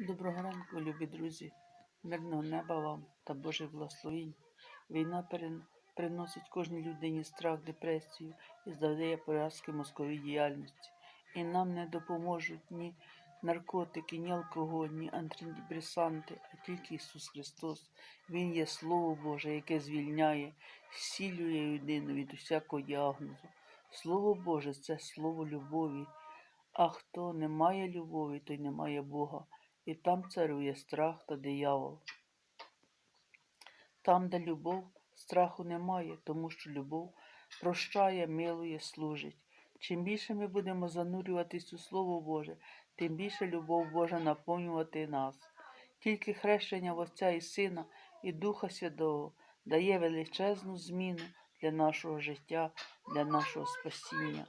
Доброго ранку, любі друзі, мирного неба вам та Божих благословінь. Війна приносить кожній людині страх, депресію і завдає поразки мозковій діяльності. І нам не допоможуть ні наркотики, ні алкоголь, ні антидепресанти, а тільки Ісус Христос. Він є Слово Боже, яке звільняє, зцілює людину від усякого діагнозу. Слово Боже це слово любові. А хто не має любові, той не має Бога і там царює страх та диявол. Там, де любов, страху немає, тому що любов прощає, милує, служить. Чим більше ми будемо занурюватись у Слово Боже, тим більше любов Божа наповнювати нас. Тільки хрещення в Отця і Сина і Духа Святого дає величезну зміну для нашого життя, для нашого спасіння.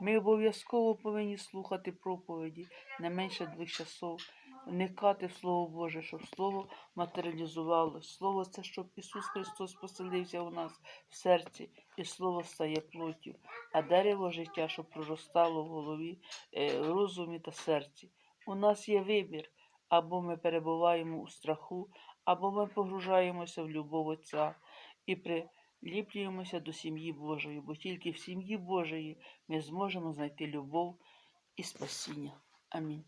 Ми обов'язково повинні слухати проповіді не менше двох часов, вникати в Слово Боже, щоб Слово матеріалізувалось. Слово це, щоб Ісус Христос поселився у нас в серці, і Слово стає плоттю, а дерево життя, щоб проростало в голові, е, розумі та серці. У нас є вибір, або ми перебуваємо у страху, або ми погружаємося в любов Отця і приліплюємося до сім'ї Божої, бо тільки в сім'ї Божої ми зможемо знайти любов і спасіння. Амінь.